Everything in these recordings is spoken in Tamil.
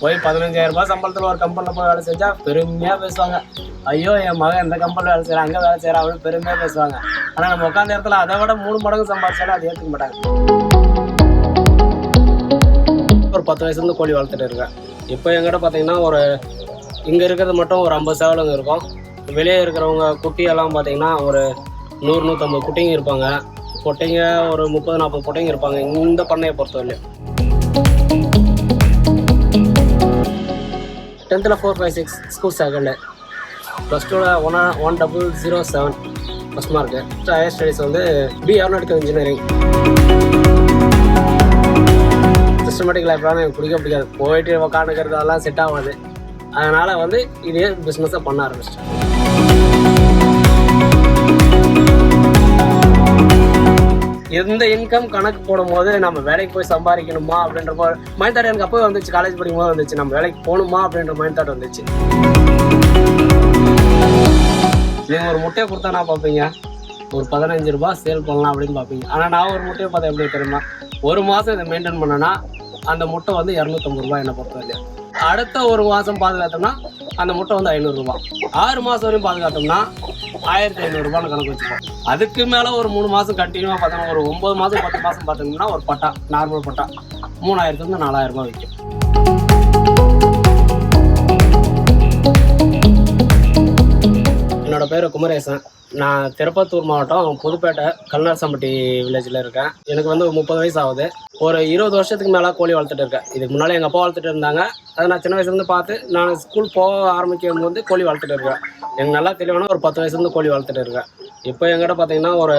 போய் பதினஞ்சாயிரம் ரூபாய் சம்பளத்தில் ஒரு கம்பெனியில் போய் வேலை செஞ்சால் பெருமையாக பேசுவாங்க. ஐயோ என் மகன் இந்த கம்பெனியில் வேலை செய்கிறான் அங்கே வேலை செய்கிறான் அப்படின்னு பெருமையாக பேசுவாங்க. ஆனால் நம்ம உட்காந்த இடத்துல அதை விட மூணு மடங்கு சம்பாதிச்சாலும் அதை ஏற்றுக்க மாட்டாங்க. ஒரு பத்து வயசுலேருந்து கோழி வளர்த்துட்டு இருக்கேன். இப்போ எங்கிட்ட பார்த்தீங்கன்னா ஒரு இங்கே இருக்கிறது மட்டும் ஒரு ஐம்பது சேவலுங்க இருக்கும். வெளியே இருக்கிறவங்க குட்டியெல்லாம் பார்த்தீங்கன்னா ஒரு நூறு நூற்றம்பது குட்டிங்க இருப்பாங்க. பொட்டைங்க ஒரு முப்பது நாற்பது பொட்டைங்க இருப்பாங்க. இந்த பண்ணையை பொறுத்தவரையிலும். டென்த்தில் four five six school second plus டூவில் one one double zero seven first mark higher studies வந்து பி ஏரோனாட்டிக்கல் இன்ஜினியரிங் சிஸ்டமேட்டிக் லைஃப்லாம் எனக்கு பிடிக்க பிடிக்காது. போயிட்டு உட்காந்துக்கிறது அதெல்லாம் செட் ஆகாது. அதனால் வந்து இதே பிஸ்னஸை பண்ண ஆரம்பிச்சிட்டேன். இந்த இன்கம் கணக்கு போடும்போது நம்ம வேலைக்கு போய் சம்பாதிக்கணுமா அப்படின்ற மைண்ட் தாட் எனக்கு அப்போ வந்துச்சு. காலேஜ் படிக்கும் போது வந்துச்சு. நம்ம வேலைக்கு போகணுமா அப்படின்ற மைண்ட் தாட் வந்துச்சு. நீங்கள் ஒரு முட்டையை கொடுத்தா நான் பார்ப்பீங்க? ஒரு பதினஞ்சு ரூபாய் சேல் பண்ணலாம் அப்படின்னு பார்ப்பீங்க. ஆனால் நான் ஒரு முட்டையை பார்த்தா எப்படி தெரியுமா? ஒரு மாதம் இதை மெயின்டைன் பண்ணேன்னா அந்த முட்டை வந்து இரநூத்தம்பது ரூபாய் என்னை பொறுத்த வரையும் அடுத்த ஒரு மாதம் பாதுகாத்தோம்னா அந்த முட்டை வந்து ஐநூறுரூவா ஆறு மாதம் வரையும் பாதுகாத்தோம்னா ஆயிரத்தி ஐநூறுரூபான்னு கணக்கு வச்சுப்போம். அதுக்கு மேலே ஒரு மூணு மாதம் கண்டினியூவாக பார்த்தோம்னா ஒரு ஒம்பது மாதம் பத்து மாதம் பார்த்தோம்னா ஒரு பட்டா நார்மல் பட்டா மூணாயிரத்துலேருந்து நாலாயிரம் ரூபாய் விற்கும். என்னோட பேர் குமரேசன். நான் திருப்பத்தூர் மாவட்டம் புதுப்பேட்டை கல்நாசம்பட்டி வில்லேஜில் இருக்கேன். எனக்கு வந்து முப்பது வயசு ஆகுது ஒரு இருபது வருஷத்துக்கு மேலே கோழி வளர்த்துட்டு இருக்கேன். இதுக்கு முன்னால் எங்கள் அப்பா வளர்த்துட்டு இருந்தாங்க. அதை நான் சின்ன வயசுலேருந்து பார்த்து நான் ஸ்கூல் போக ஆரம்பிக்கும் போது கோழி வளர்த்துட்டு இருக்கேன். எனக்கு நல்லா தெளிவான ஒரு பத்து வயசுலேருந்து கோழி வளர்த்துட்டு இருக்கேன். இப்போ எங்கிட்ட பார்த்தீங்கன்னா ஒரு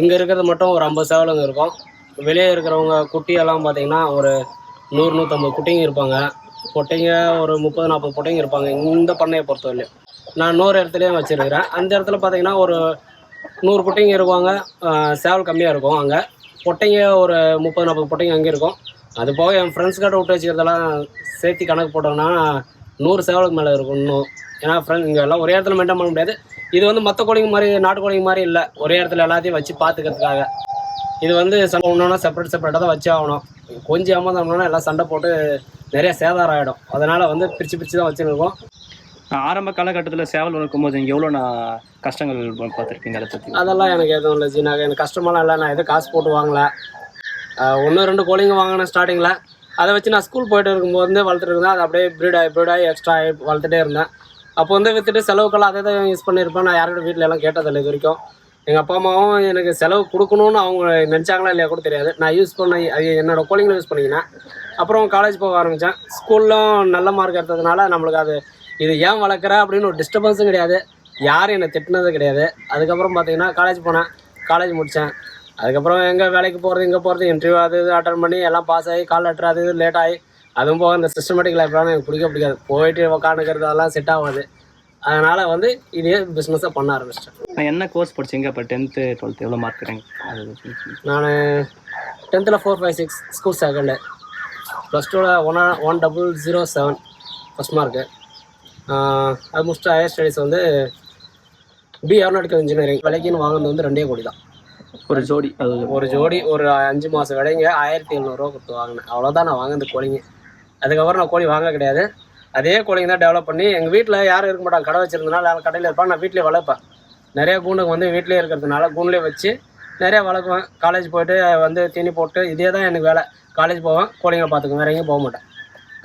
இங்கே இருக்கிறது மட்டும் ஒரு ஐம்பது சேவலுங்க இருக்கும். வெளியே இருக்கிறவங்க குட்டியெல்லாம் பார்த்தீங்கன்னா ஒரு நூறு நூற்றம்பது குட்டிங்க இருப்பாங்க. பொட்டைங்க ஒரு முப்பது நாற்பது பொட்டைங்க இருப்பாங்க. இந்த பண்ணையை பொறுத்தவரையிலும். நான் நூறு இடத்துலையும் வச்சுருக்கிறேன். அந்த இடத்துல பார்த்தீங்கன்னா ஒரு நூறு பொட்டைங்க இருப்பாங்க சேவல் கம்மியாக இருக்கும் அங்கே. பொட்டைங்க ஒரு முப்பது நாற்பது பொட்டைங்க அங்கே இருக்கும். அது போக என் ஃப்ரெண்ட்ஸ் கிட்ட விட்டு வச்சுக்கிறதெல்லாம் சேர்த்து கணக்கு போட்டோம்னா நூறு சேவலுக்கு மேலே இருக்கும் இன்னும். ஏன்னா ஃப்ரெண்ட்ஸ் இங்கே எல்லாம் ஒரே இடத்துல மெயின்டைன் பண்ண முடியாது. இது வந்து மற்ற கோழிங்க மாதிரி நாட்டு கோழிங்க மாதிரி இல்லை. ஒரே இடத்துல எல்லாத்தையும் வச்சு பார்த்துக்கிறதுக்காக இது வந்து சண்டை ஒன்றுனா செப்பரேட் செப்பரேட்டாக தான் வச்சு ஆகணும். கொஞ்சம் ஏமாந்தோம்னா எல்லாம் சண்டை போட்டு நிறைய சேதாரம் ஆகிடும் அதனால் வந்து பிரித்து பிரித்து தான் வச்சுருக்கோம் ஆரம்ப காலகட்டத்தில் சேவல் வளர்க்கும் போது நீங்கள் எவ்வளோ நான் கஷ்டங்கள் பார்த்துருக்கீங்க அதை பற்றி அதெல்லாம் எனக்கு எதுவும் இல்லை ஜி எனக்கு கஷ்டமெல்லாம் இல்லை. நான் எதுவும் காசு போட்டு வாங்கல. ஒன்று ரெண்டு கோழிங்க வாங்கினேன் ஸ்டார்டிங்கில் அதை வச்சு நான் ஸ்கூல் போயிட்டு இருக்கும்போது வளர்த்துட்டு இருந்தேன். அது அப்படியே ப்ரீட் ஆகி ப்ரீட் ஆகி எக்ஸ்ட்ரா ஆகி வளர்த்துட்டே இருந்தேன். அப்போ வந்து விற்றுட்டு செலவுக்கெல்லாம் அதை தான் யூஸ் பண்ணியிருப்பேன். நான் யாரோட வீட்டில் எல்லாம் கேட்டதில்லை இது வரைக்கும். எங்கள் அப்பா அம்மாவும் எனக்கு செலவு கொடுக்கணும்னு அவங்க நினச்சாங்களா இல்லையா கூட தெரியாது. நான் யூஸ் பண்ண அது என்னோட கோழிங்களை யூஸ் பண்ணிக்கினேன். அப்புறம் காலேஜ் போக ஆரம்பித்தேன் ஸ்கூல்லும் நல்ல மார்க் எடுத்ததுனால நம்மளுக்கு அது இது ஏன் வளர்க்குற அப்படின்னு ஒரு டிஸ்டர்பன்ஸும் கிடையாது. யாரும் என்னை திட்டினது கிடையாது. அதுக்கப்புறம் பார்த்தீங்கன்னா காலேஜ் போனேன். காலேஜ் முடித்தேன் அதுக்கப்புறம் எங்கே வேலைக்கு போகிறது இங்கே போகிறது இன்டர்வியூ அது இது அட்டன் பண்ணி எல்லாம் பாஸ் ஆகி கால் லெட்டர் அது இது லேட் ஆகி அதுவும் போக இந்த சிஸ்டமேட்டிக் லைஃப்லாம் எனக்கு பிடிக்க பிடிக்காது. போயிட்டு உக்காந்துக்கிறது அதெல்லாம் செட் ஆகாது. அதனால் வந்து இதே பிஸ்னஸை பண்ண ஆரம்பிச்சிட்டேன். நான் என்ன கோர்ஸ் படிச்சீங்க? இப்போ டென்த்து டுவெல்த்து எவ்வளோ மார்க் அது. நான் டென்த்தில் four five six school second plus டூவில் one one double zero seven first mark அது முடிச்சுட்டு ஹையர் ஸ்டடீஸ் வந்து பி ஏரோநாட்டிக்கல் இன்ஜினியரிங் விலைக்குன்னு வாங்கினது வந்து ரெண்டே கோடி தான். ஒரு ஜோடி அது ஒரு ஜோடி ஒரு அஞ்சு மாதம் விலைங்க ஆயிரத்தி எழுநூறுவா கொடுத்து வாங்கினேன். அவ்வளோதான் நான் வாங்கினது கோழிங்க. அதுக்கப்புறம் நான் கோழி வாங்க கிடையாது. அதே கோழிங்க தான் டெவலப் பண்ணி எங்கள் வீட்டில் யாரும் இருக்க மாட்டாங்க. கடை வச்சிருந்தனால நான் கடையில் இருப்பேன் நான் வீட்டிலே வளர்ப்பேன். நிறைய கூண்டுங்க வந்து வீட்டிலே இருக்கிறதுனால கூண்டுலேயே வச்சு நிறைய வளர்க்குவேன் காலேஜ் போயிட்டு வந்து தீனி போட்டு இதே தான் எனக்கு வேலை. காலேஜ் போவேன் கோழிங்களை பார்த்துக்குவேன் வேற எங்கேயும் போக மாட்டேன்.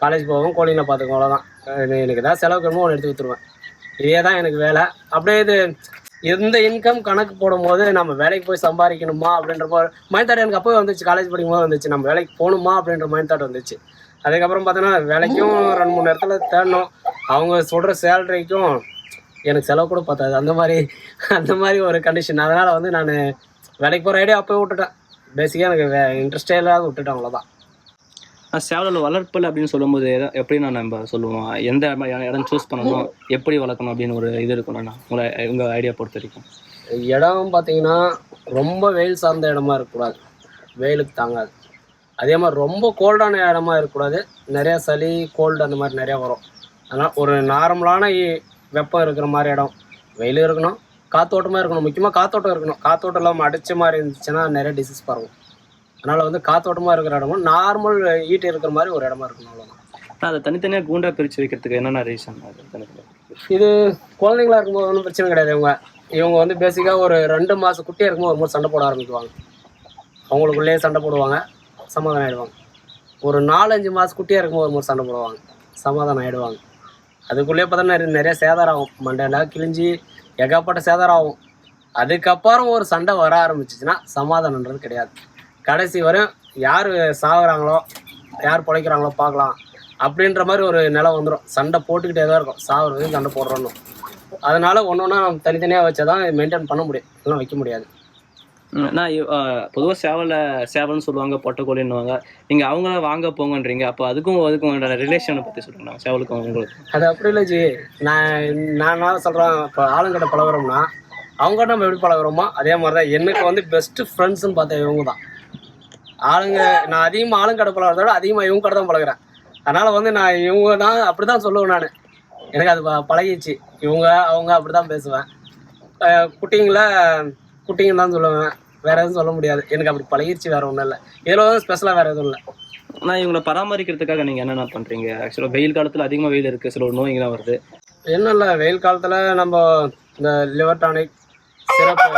காலேஜ் போவேன் கோழிங்களை பார்த்துக்குவேன் அவ்வளோதான் எனக்கு- ஏதாவது செலவு வேணுமோ ஒன்று எடுத்து விற்றுருவேன் இதே தான் எனக்கு வேலை. அப்படியே இது எந்த இன்கம் கணக்கு போடும்போது நம்ம வேலைக்கு போய் சம்பாதிக்கணுமா அப்படின்ற மைண்ட் தாட் எனக்கு அப்போ வந்துச்சு. காலேஜ் படிக்கும் போது வந்துச்சு. நம்ம வேலைக்கு போகணுமா அப்படின்ற மைண்ட் தாட் வந்துச்சு. அதுக்கப்புறம் பார்த்தோன்னா வேலைக்கும் ரெண்டு மூணு இடத்துல தேடணும். அவங்க சொல்கிற சேலரிக்கும் எனக்கு செலவு கூட பத்தாது. அந்த மாதிரி அந்த மாதிரி ஒரு கண்டிஷன் அதனால் வந்து நான் வேலைக்கு போகிற ஐடியா அப்போயே விட்டுட்டேன். பேசிக்காக எனக்கு வே இன்ட்ரெஸ்டே இல்லாத விட்டுட்டேன் அவ்வளோதான் நான் சேவலில் வளர்ப்பல் அப்படின்னு சொல்லும்போது எப்படி நான் நம்ம சொல்லுவோம்? எந்த இடம் இடம் சூஸ் பண்ணணும்? எப்படி வளர்க்கணும் அப்படின்னு ஒரு இது இருக்கணும்ண்ணா உங்களை உங்கள் ஐடியா பொறுத்த வரைக்கும். இடம் பார்த்தீங்கன்னா ரொம்ப வெயில் சார்ந்த இடமா இருக்கக்கூடாது. வெயிலுக்கு தாங்காது. அதே மாதிரி ரொம்ப கோல்டான இடமா இருக்கக்கூடாது. நிறையா சளி கோல்டு அந்த மாதிரி நிறையா வரும். அதனால் ஒரு நார்மலான வெப்பம் இருக்கிற மாதிரி இடம். வெயில் இருக்கணும். காத்தோட்டமாக இருக்கணும். முக்கியமாக காத்தோட்டம் இருக்கணும். காத்தோட்டம் இல்லாமல் அடிச்ச மாதிரி இருந்துச்சுன்னா நிறைய டிசீஸ் பரவும். அதனால் வந்து காத்தோட்டமாக இருக்கிற இடமும் நார்மல் ஈட்டு இருக்கிற மாதிரி ஒரு இடமா இருக்கணும் அவ்வளோதான் அதை தனித்தனியாக கூண்டா பிரித்து வைக்கிறதுக்கு என்னென்ன ரீசன் இது குழந்தைங்களா இருக்கும்போது ஒன்றும் பிரச்சனை கிடையாது. இவங்க இவங்க வந்து பேசிக்காக ஒரு ரெண்டு மாதம் குட்டியாக இருக்கும்போது ஒரு மாதிரி சண்டை போட ஆரம்பிக்குவாங்க. அவங்களுக்குள்ளேயே சண்டை போடுவாங்க சமாதானம் ஆகிடுவாங்க ஒரு நாலஞ்சு மாதம் குட்டியாக இருக்கும்போது ஒரு மாதிரி சண்டை போடுவாங்க சமாதானம் ஆகிடுவாங்க அதுக்குள்ளேயே பார்த்தா நிறைய நிறைய சேதாரம் ஆகும். மண்டையெல்லாம் கிழிஞ்சி ஏகப்பட்ட சேதாரம் ஆகும். அதுக்கப்புறம் ஒரு சண்டை வர ஆரம்பிச்சிச்சுன்னா சமாதானன்றது கிடையாது. கடைசி வரையும் யார் சாகுறாங்களோ யார் பிழைக்கிறாங்களோ பார்க்கலாம். அப்படின்ற மாதிரி ஒரு நிலை வந்துடும் சண்டை போட்டுக்கிட்டே தான் இருக்கும். சாகுற வரைக்கும் சண்டை போடுறோன்னு. அதனால ஒன்று ஒன்றா தனித்தனியாக வச்சா தான் மெயின்டைன் பண்ண முடியும். எல்லாம் வைக்க முடியாது. நான் பொதுவாக சேவலை சேவல்னு சொல்லுவாங்க பொட்டைக்கோழின்னுவாங்க. நீங்கள் அவங்கள வாங்க போங்கன்றீங்க. அப்போ அதுக்கும் அதுக்கும் ரிலேஷனை பற்றி சொல்லுங்க. சேவலுக்கும் உங்களுக்கு அது அப்படி இல்லை ஜி. நான் நான் என்ன சொல்கிறேன் இப்போ ஆளுங்கிட்ட பழகுறோம்னா அவங்க நம்ம எப்படி பழகுறோமோ அதே மாதிரி தான் எனக்கு வந்து பெஸ்ட்டு ஃப்ரெண்ட்ஸ்னு பார்த்தா இவங்க தான். ஆளுங்க நான் அதிகமாக ஆளுங்கடை பழகிறத விட அதிகமாக இவங்க கடை தான் பழகுறேன். அதனால் வந்து நான் இவங்க தான் அப்படி தான் சொல்லுவேன் நான். எனக்கு அது பழகிடுச்சு. இவங்க அவங்க அப்படி தான் பேசுவேன் குட்டிங்களை குட்டிங்க தான் சொல்லுவேன். வேற எதுவும் சொல்ல முடியாது. எனக்கு அப்படி பழகிடுச்சு வேற ஒன்றும் இல்லை. இதில் வந்து ஸ்பெஷலாக வேற எதுவும் இல்லை. ஆனால் இவங்களை பராமரிக்கிறதுக்காக நீங்கள் என்னென்ன பண்ணுறீங்க ஆக்சுவலாக வெயில் காலத்தில் அதிகமாக வெயில் இருக்குது சில நோய்கள்லாம் வருது. என்ன இல்லை வெயில் காலத்தில் நம்ம இந்த லிவர் டானிக் சிறப்பு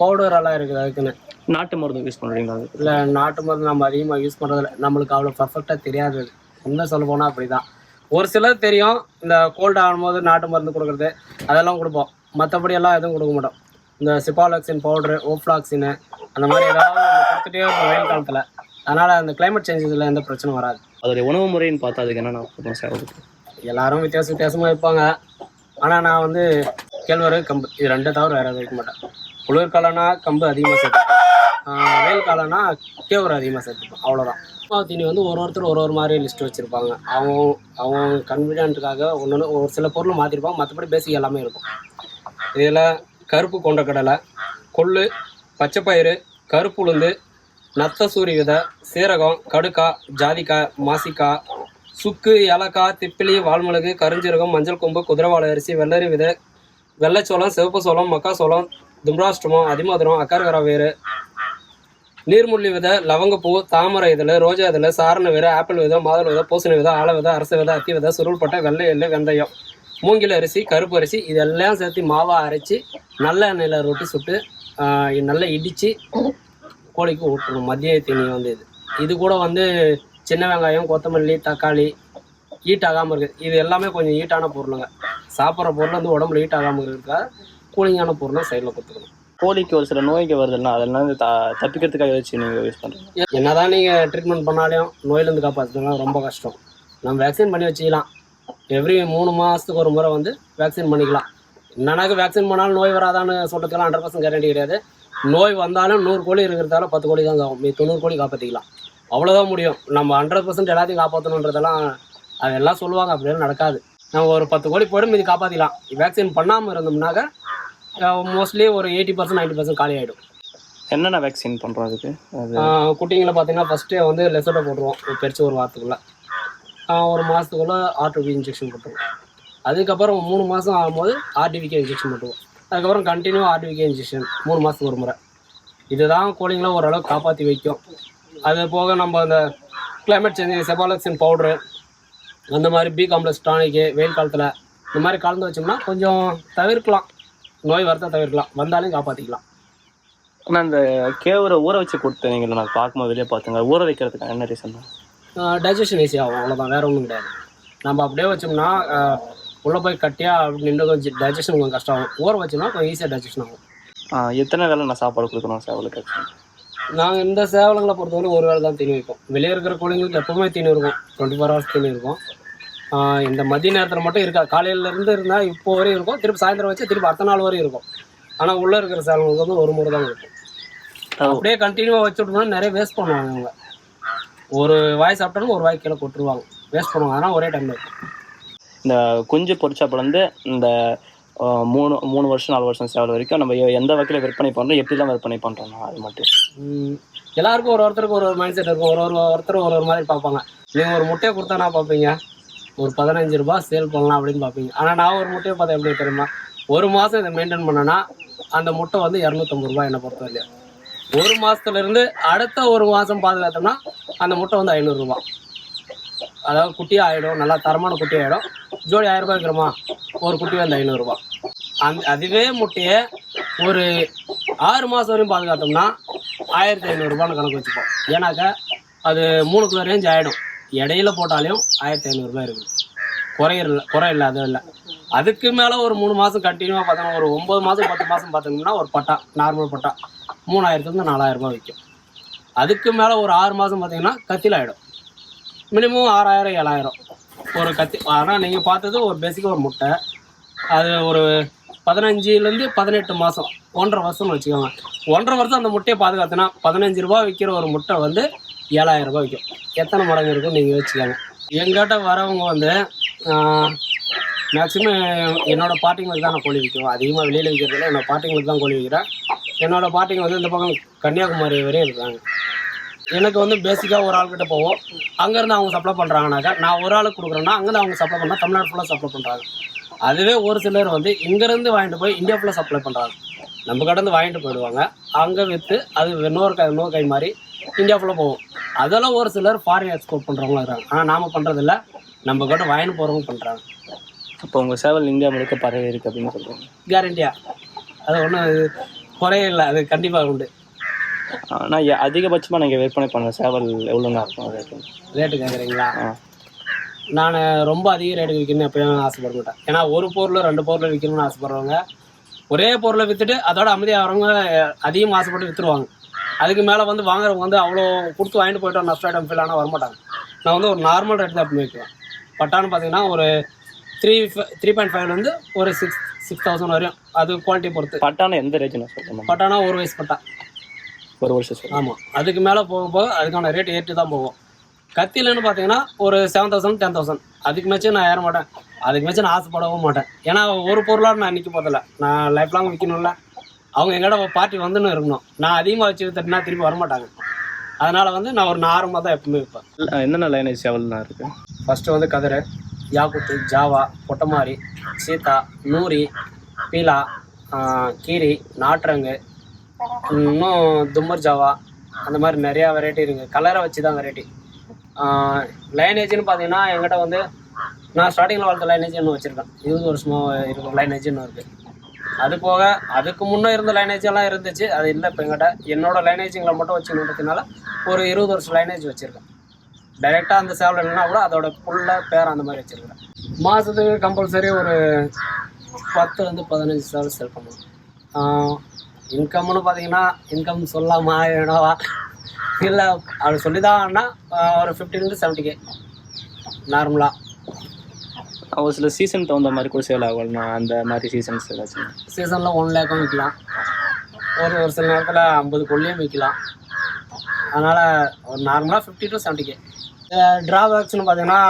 பவுடர் எல்லாம் இருக்குது அதுக்குன்னு. நாட்டு மருந்து யூஸ் பண்ணுறீங்களா அது இல்லை நாட்டு மருந்து நம்ம அதிகமாக யூஸ் பண்ணுறதில்ல நம்மளுக்கு அவ்வளோ பர்ஃபெக்டாக தெரியாது. உண்மை சொல்ல போனால் அப்படி தான் ஒரு சிலர் தெரியும். இந்த கோல்டு ஆகும்போது நாட்டு மருந்து கொடுக்குறது அதெல்லாம் கொடுப்போம். மற்றபடி எல்லாம் எதுவும் கொடுக்க மாட்டோம். இந்த சிப்பாலாக்சின் பவுட்ரு ஓஃப்ளாக்சின் அந்த மாதிரி ஏதாவது கொடுத்துட்டே இருக்கும் வெயில் காலத்தில். அதனால் அந்த climate சேஞ்சஸில் எந்த பிரச்சனையும் வராது. அதோடைய உணவு முறைன்னு பார்த்தா அதுக்கு என்னென்ன சேவலுக்கு எல்லாரும் வித்தியாச வித்தியாசமாக வைப்பாங்க. ஆனால் நான் வந்து கேழ்வரகு கம்பு. இது ரெண்டை தவிர வேறு எதுவும் வைக்க மாட்டேன். குளிர்காலம்னா கம்பு அதிகமாக ஆஹ் வெயில் காலம்னா கேழ்வரகு அதிகமாக சேர்த்துப்பேன் அவ்வளோதான் தீனி வந்து ஒரு ஒருத்தர் ஒரு ஒரு மாதிரி லிஸ்ட் வச்சுருப்பாங்க. அவங்க அவங்க கன்வீனியன்ட்டுக்காக ஒன்று ஒரு சில பொருள் மாற்றிருப்பாங்க மற்றபடி பேசிக் எல்லாமே இருக்கும். இதில் கருப்பு கொண்ட கடலை கொள்ளு பச்சைப்பயிறு கருப்பு உளுந்து நத்த சூரிய விதை சீரகம் கடுக்காய் ஜாதிக்காய் மாசிக்காய் சுக்கு ஏலக்காய் திப்பிலி வால்மிளகு கருஞ்சீரகம் மஞ்சள் கொம்பு குதிரைவாழை அரிசி வெள்ளரி விதை வெள்ளைச்சோளம் சிவப்பு சோளம் மக்காசோளம் தும்ராஷ்டமம் அதிமதுரம் அக்கரகர வேறு நீர்முள்ளி விதை லவங்கப்பூ தாமரை இதழ் ரோஜா இதழ் சாரண வித ஆப்பிள் விதம் மாதுளை விதம் பூசணி விதம் ஆல வித அரச விதை அத்தி விதை சுருள்பட்டை வெள்ளை எள்ளு வெந்தயம். மூங்கில் அரிசி கருப்பு அரிசி இதெல்லாம் சேர்த்து மாவா அரைச்சி நல்ல எண்ணெயில் ரொட்டி சுட்டு நல்லா இடித்து கோழிக்கு ஊட்டணும். மதிய தீனி வந்து இது. இது கூட வந்து சின்ன வெங்காயம் கொத்தமல்லி தக்காளி ஹீட் ஆகாமல் இருக்குது இது எல்லாமே கொஞ்சம் ஹீட்டான பொருளுங்க. சாப்பிட்ற பொருள் வந்து உடம்புல ஹீட் ஆகாமல் இருக்கிறதுக்காக கூலிங்கான பொருளும் சைடில் கொடுத்துக்கணும். கோழிக்கு ஒரு சில நோய்கள் வருதுன்னா அதெல்லாம் வந்து த- தப்பிக்கிறதுக்காக வச்சு நீங்கள் யூஸ் பண்ணுறீங்க என்னதான் நீங்கள் ட்ரீட்மெண்ட் பண்ணாலும் நோயிலேருந்து காப்பாற்றுறதுலாம் ரொம்ப கஷ்டம். நம்ம வேக்சின் பண்ணி வச்சுக்கலாம். எவ்ரி மூணு மாதத்துக்கு ஒரு முறை வந்து வேக்சின் பண்ணிக்கலாம். என்னன்னாக்க வேக்சின் பண்ணாலும் நோய் வராதான்னு சொல்கிறதுக்கெல்லாம் ஹண்ட்ரட் பர்சன்ட் கேரண்டி கிடையாது. நோய் வந்தாலும் நூறு கோழி இருக்கிறதால பத்து கோழி தான் ஆகும். மீ தொண்ணூறு கோழி காப்பாற்றிக்கலாம் அவ்வளோதான் முடியும். நம்ம ஹண்ட்ரட் பர்சன்ட் எல்லாத்தையும் காப்பாற்றணுன்றதெல்லாம் அதெல்லாம் சொல்லுவாங்க. அப்படியெல்லாம் நடக்காது. நம்ம ஒரு பத்து கோழி போய்டும் மீதி காப்பாற்றிக்கலாம் வேக்சின் பண்ணாமல் இருந்தோம்னாக்க மோஸ்ட்லி ஒரு எயிட்டி பர்சன்ட் நைன்ட்டி பர்சன்ட் காலி ஆகிடும் என்னென்ன வேக்சின் பண்ணுறோம் அதுக்கு? குட்டிங்களை பார்த்தீங்கன்னா ஃபஸ்ட்டே வந்து லெசட்டை போட்டுருவோம். ஒரு பெருச்சு ஒரு வாரத்துக்குள்ள. ஒரு மாதத்துக்குள்ள ஆர்டிவி இன்ஜெக்ஷன் போட்டுருவோம். அதுக்கப்புறம் மூணு மாதம் ஆகும்போது ஆர்டிவிகே இன்ஜெக்ஷன் போட்டுருவோம். அதுக்கப்புறம் கண்டினியூ ஆர்டிவிகே இன்ஜெக்ஷன் மூணு மாதத்துக்கு ஒரு முறை. இதுதான் கோழிங்களை ஓரளவுக்கு காப்பாற்றி வைக்கும். அது போக நம்ம அந்த கிளைமேட் சேஞ்ச் செபாலக்சின் பவுட்ரு அந்த மாதிரி பி காம்ப்ளெக்ஸ் டானிக்கு வெயில் காலத்தில் இந்த மாதிரி கலந்து வச்சோம்னா கொஞ்சம் தவிர்க்கலாம். நோய் வரத்தை தவிர்க்கலாம். வந்தாலும் காப்பாற்றிக்கலாம் ஆனால் இந்த கேவரை ஊற வச்சு கொடுத்தீங்களா நான் பார்க்கும்போது வெளியே பார்த்துங்க. ஊற வைக்கிறதுக்கு என்ன ரீசன் டைஜஷன் ஈஸி ஆகும். அவ்வளோதான் வேற ஒன்றும் கிடையாது. நம்ம அப்படியே வச்சோம்னா உள்ள போய் கட்டியா அப்படி நின்று கொஞ்சம் டைஜஷன் கொஞ்சம் கஷ்டம் ஆகும். ஊற வச்சோம்னா கொஞ்சம் ஈஸியாக டைஜஷன் ஆகும். எத்தனை வேளை நான் சாப்பாடு கொடுக்கணும் சேவலுக்கு? நாங்கள் இந்த சேவலங்களை பொறுத்தவரை ஒரு வேளை தான் தீனி வைப்போம். வெளியே இருக்கிற கோழிங்களுக்கு எப்பவுமே தீனி இருக்கும். டுவெண்ட்டி ஃபோர் ஹவர்ஸ் தீனி இருக்கும். இந்த மதிய நேரத்தில் மட்டும் இருக்கா. காலையில இருந்து இருந்தால் இப்போ வரையும் இருக்கும். திருப்பி சாயந்தரம் வச்சு திருப்பி அடுத்த நாள் வரையும் இருக்கும். ஆனால் உள்ளே இருக்கிற சேவலங்களுக்கு வந்து ஒரு முறை தான் இருக்கும். அப்படியே கண்டினியூவாக வச்சுட்டோம்னா நிறைய வேஸ்ட் பண்ணுவாங்க அவங்க ஒரு வாய் சாப்பிட்டாலும் ஒரு வாய் கீழே கொட்டுருவாங்க. வேஸ்ட் பண்ணுவாங்க. அதனால் ஒரே இருக்கும். இந்த குஞ்சு பொரிச்சாப்பிலேருந்து இந்த மூணு மூணு வருஷம் நாலு வருஷம் சேவல் வரைக்கும் நம்ம எந்த வகையில் விற்பனை பண்ணுறோம் எப்படிலாம் விற்பனை பண்ணுறோம் அது மட்டும். எல்லாருக்கும் ஒரு ஒருத்தருக்கு ஒரு ஒரு மைண்ட் செட் இருக்கும். ஒரு ஒரு ஒருத்தர் ஒரு ஒரு மாதிரி பார்ப்பாங்க. நீங்கள் ஒரு முட்டையை கொடுத்தா நான் பார்ப்பீங்க? ஒரு பதினஞ்சு ரூபா சேல் பண்ணலாம் அப்படின்னு பார்ப்பீங்க. ஆனால் நான் ஒரு முட்டையை பார்த்தா எப்படி தெரியுமா? ஒரு மாதம் இதை மெயின்டைன் பண்ணேன்னா அந்த முட்டை வந்து இரநூத்தம்பது ரூபாய் என்னை பொறுத்த ஒரு மாதத்துலேருந்து அடுத்த ஒரு மாதம் பாதுகாத்தோம்னா அந்த முட்டை வந்து ஐநூறுரூவா அதாவது குட்டியாக ஆகிடும் நல்லா தரமான குட்டி ஆகிடும் ஜோடி ஆயிரரூபா இருக்கிறமா ஒரு குட்டி வந்து ஐநூறுரூவா அந் அதுவே முட்டையை ஒரு ஆறு மாதம் வரையும் பாதுகாத்தோம்னா ஆயிரத்தி ஐநூறுரூபான்னு கணக்கு வச்சுப்போம். ஏன்னாக்கா அது மூணு கிலோ ரேஞ்ச் ஆகிடும் இடையில போட்டாலையும் ஆயிரத்தி ஐநூறுரூவா இருக்குது. குறையில குறை இல்லை அதுவும் இல்லை. அதுக்கு மேலே ஒரு மூணு மாதம் கண்டினியூவாக பார்த்தோம்னா ஒரு ஒம்பது மாதம் பத்து மாதம் பார்த்தோம்னா ஒரு பட்டா நார்மல் பட்டா மூணாயிரத்துலேருந்து நாலாயிரம் ரூபாய் விற்கும் அதுக்கு மேலே ஒரு ஆறு மாதம் பார்த்தீங்கன்னா கத்தியில் ஆகிடும் மினிமம் ஆறாயிரம் ஏழாயிரம். ஒரு கத்தி ஆனால் நீங்கள் பார்த்தது ஒரு பேசிக்காக ஒரு முட்டை. அது ஒரு பதினஞ்சுலேருந்து பதினெட்டு மாதம் ஒன்றரை வருஷம்னு வச்சுக்கோங்க. ஒன்றரை வருஷம் அந்த முட்டையை பாதுகாத்துனா பதினஞ்சு ரூபா விற்கிற ஒரு முட்டை வந்து ஏழாயிரம் ரூபாய் விற்கும் எத்தனை மடங்கு இருக்கும் நீங்கள் வச்சுக்கோங்க எங்கிட்ட வரவங்க வந்து மேக்ஸிமம் என்னோடய பாட்டிங்களுக்கு தான் நான் கோழி விற்கும். அதிகமாக வெளியில் விற்கிறதில்ல என்னோட பாட்டிங்களுக்கு தான் கோழி விற்கிறேன். என்னோடய பாட்டிங்க வந்து இந்த பக்கம் கன்னியாகுமரி வரையும் இருக்காங்க எனக்கு வந்து பேசிக்காக ஒரு ஆள்கிட்ட போவோம். அங்கேருந்து அவங்க சப்ளை பண்ணுறாங்கனாக்கா நான் ஒரு ஆளுக்கு கொடுக்குறேன்னா அங்கேருந்து அவங்க சப்ளை பண்ணால் தமிழ்நாடு ஃபுல்லாக சப்ளை பண்ணுறாங்க அதுவே ஒரு சிலர் வந்து இங்கேருந்து வாங்கிட்டு போய் இந்தியா ஃபுல்லாக சப்ளை பண்ணுறாங்க நம்ம கடந்து வாங்கிட்டு போயிடுவாங்க. அங்கே விற்று அது இன்னொரு கை இன்னொரு கை மாதிரி இந்தியா ஃபுல்லாக போகும். அதெல்லாம் ஒரு சிலர் ஃபாரின் எக்ஸ்போர்ட் பண்ணுறவங்களும் இருக்காங்க. ஆனால் நாம் பண்ணுறதில்ல நம்ம கிட்ட வாங்கிட்டு போகிறவங்க பண்ணுறாங்க அப்போ உங்கள் சேவல் இந்தியா முழுக்க பரவி இருக்கு அப்படின்னு சொல்கிறீங்க கேரண்டியா அது ஒன்றும் குறையே இல்லை. அது கண்டிப்பாக உண்டு. ஆனால் அதிகபட்சமாக நீங்கள் விற்பனை பண்ண சேவல் எவ்வளோங்க இருக்கும் ரேட்டு ரேட்டு கேட்குறீங்களா நான் ரொம்ப அதிக ரேட்டுக்கு விற்கணும்னு எப்பயும் ஆசைப்பட மாட்டேன் ஏன்னா ஒரு பொருள் ரெண்டு பொருள் விற்கணும்னு ஆசைப்படுறவங்க ஒரே பொருளை விற்றுட்டு அதோட அமைதியாகிறவங்க அதிகமாக ஆசைப்பட்டு விற்றுருவாங்க அதுக்கு மேலே வந்து வாங்குறவங்க வந்து அவ்வளோ கொடுத்து வாங்கிட்டு போயிட்டோம் நஷ்டம் ஐட்டம் ஃபீல் ஆனால் வரமாட்டாங்க. நான் வந்து ஒரு நார்மல் ரேட் தான் எப்பவுமே விற்குவேன். பட்டான்னு பார்த்தீங்கன்னா ஒரு த்ரீ த்ரீ பாயிண்ட் ஃபைவ்லேருந்து ஒரு சிக்ஸ் சிக்ஸ் தௌசண்ட் வரையும் அது குவாலிட்டி பொறுத்து. பட்டான எந்த ரேட்டு நான் சொல்கிறேன் பட்டானா ஒரு வயசு பட்டா. ஒரு வருஷம் ஆமாம் அதுக்கு மேலே போக போக அதுக்கான ரேட் ஏற்றி தான் போகும். கத்திலன்னு பார்த்தீங்கன்னா ஒரு செவன் தௌசண்ட் டென் தௌசண்ட் அதுக்கு மேட்சும் நான் ஏற மாட்டேன். அதுக்கு மேட்சும் நான் ஆசைப்படவும் மாட்டேன். ஏன்னா ஒரு பொருளாக நான் நிற்க போதில்ல நான் லைஃப் லாங் விற்கணும்ல அவங்க எங்கட பார்ட்டி வந்துன்னு இருக்கணும். நான் அதிகமாக வச்சு வித்துட்டுனா திருப்பி வரமாட்டாங்க. அதனால் வந்து நான் ஒரு நார்மலாக தான் எப்பவுமே விற்பேன் என்னென்ன லைனேஜ் சேவல்லாம் இருக்குது ஃபஸ்ட்டு வந்து கதிரை யாக்குத்து ஜாவா பொட்டமாரி சீதா நூரி பீலா கீரி நாட்டுரங்கு இன்னும் தும்மர் ஜாவா அந்த மாதிரி நிறையா வெரைட்டி இருக்குது கலரை வச்சு தான் வெரைட்டி லைனேஜ்னு பார்த்தீங்கன்னா என்கிட்ட வந்து நான் ஸ்டார்டிங்கில் வளர்த்த லைனேஜ் இன்னும் வச்சுருக்கேன். இருபது வருஷமாக இருக்கும் இன்னும் இருக்குது அது போக அதுக்கு முன்னே இருந்த லைனேஜ் எல்லாம் இருந்துச்சு. அது இல்லை இப்போ எங்கிட்ட. என்னோட லைனேஜுங்களை மட்டும் வச்சுக்கிறதுனால ஒரு இருபது வருஷம் லைனேஜ் வச்சுருக்கேன். டைரெக்டாக அந்த சேவல் இல்லைன்னா கூட அதோட புள்ள பேர் அந்த மாதிரி வச்சுருக்கேன். மாதத்துக்கு கம்பல்சரி ஒரு பத்துலேருந்து பதினஞ்சு சேவல் செல் பண்ணுவோம். இன்கம்னு பார்த்தீங்கன்னா இன்கம் சொல்லாமா வேணாவா இல்லை அப்படி சொல்லி தான் ஒரு ஃபிஃப்டிலேருந்து செவன்ட்டி கே நார்மலாக ஒரு சில சீசன் தகுந்த மாதிரி கூட சேல் ஆகலாம் அந்த மாதிரி சீசன்ஸ் ஏதாச்சும். சீசனில் ஒன் லேக்கும் விற்கலாம் ஒரு ஒரு சில நேரத்தில் ஐம்பது கொள்ளையும் விற்கலாம் அதனால் ஒரு நார்மலாக ஃபிஃப்டி டு செவன்ட்டி கே ட்ராபேக்ஸ்னு பார்த்தீங்கன்னா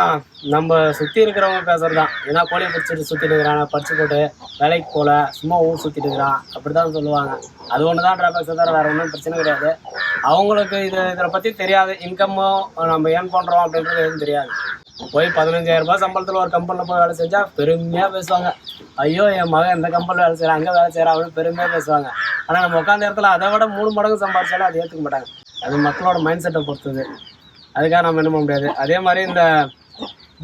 நம்ம சுற்றி இருக்கிறவங்க பேசுறது தான் ஏன்னா கோழியை பிடிச்சிட்டு சுற்றிட்டு இருக்கிறான் படிச்சு போட்டு வேலைக்கு போகல சும்மா ஊர் சுற்றிட்டு இருக்கிறான். அப்படி தான் சொல்லுவாங்க. அது ஒன்று தான் ட்ராபேக்ஸ் தவிர வேறு ஒன்றும் பிரச்சனை கிடையாது. அவங்களுக்கு இது இதில் பற்றி தெரியாது. இன்கம்மோ நம்ம ஏன் பண்ணுறோம் அப்படின்றது எதுவும் தெரியாது. போய் பதினஞ்சாயிரம் ரூபாய் சம்பளத்தில் ஒரு கம்பெனியில் போய் வேலை செஞ்சால் பெருமையாக பேசுவாங்க. ஐயோ என் மகன் இந்த கம்பெனியில் வேலை செய்கிறான் அங்கே வேலை செய்கிறான் அப்படின்னு பெருமையாக பேசுவாங்க. ஆனால் நம்ம உட்காந்த இடத்துல அதை விட மூணு மடங்கு சம்பாதிச்சாலும் அது ஏற்றுக்க மாட்டாங்க. அது மக்களோட மைண்ட் செட்டை பொறுத்தது. அதுக்காக நம்ம என்ன பண்ண முடியாது? அதே மாதிரி இந்த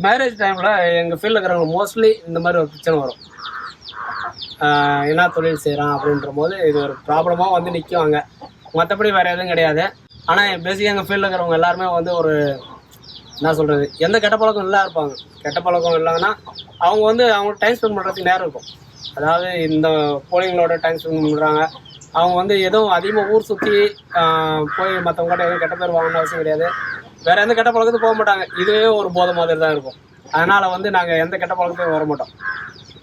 மேரேஜ் டைமில் எங்கள் ஃபீல்டில் இருக்கிறவங்க மோஸ்ட்லி இந்த மாதிரி ஒரு பிரச்சனை வரும். என்ன தொழில் செய்கிறான் அப்படின்ற போது இது ஒரு ப்ராப்ளமாக வந்து நிற்குவாங்க மற்றபடி வேறு எதுவும் கிடையாது. ஆனால் பேசிக்காக எங்கள் ஃபீல்டில் இருக்கிறவங்க எல்லாருமே வந்து ஒரு என்ன சொல்கிறது எந்த கெட்ட பழக்கம் இல்லை இருப்பாங்க. கெட்ட பழக்கம் இல்லைன்னா அவங்க வந்து அவங்க டைம் ஸ்பெண்ட் பண்ணுறதுக்கு நேரம் இருக்கும். அதாவது இந்த கோழிங்களோட டைம் ஸ்பெண்ட் பண்ணுறாங்க அவங்க வந்து எதுவும் அதிகமாக ஊர் சுற்றி போய் மற்றவங்க கிட்ட எதுவும் கெட்ட பேர் வாங்கணும்னு அவசியம் கிடையாது. வேறு எந்த கெட்ட பழக்கத்துக்கு போக மாட்டாங்க. இதுவே ஒரு போதை மாதிரி தான் இருக்கும். அதனால் வந்து நாங்கள் எந்த கெட்ட பழக்கத்துக்கும் வர மாட்டோம்.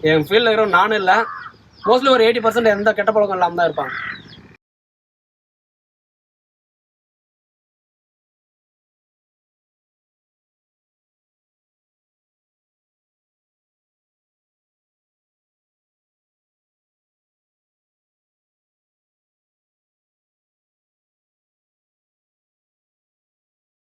என் ஃபீல்டில் இருக்கிறோம் நானும் இல்லை. மோஸ்ட்லி ஒரு எயிட்டி பர்சன்ட் எந்த கெட்ட பழக்கம் இல்லாமல் தான் இருப்பாங்க.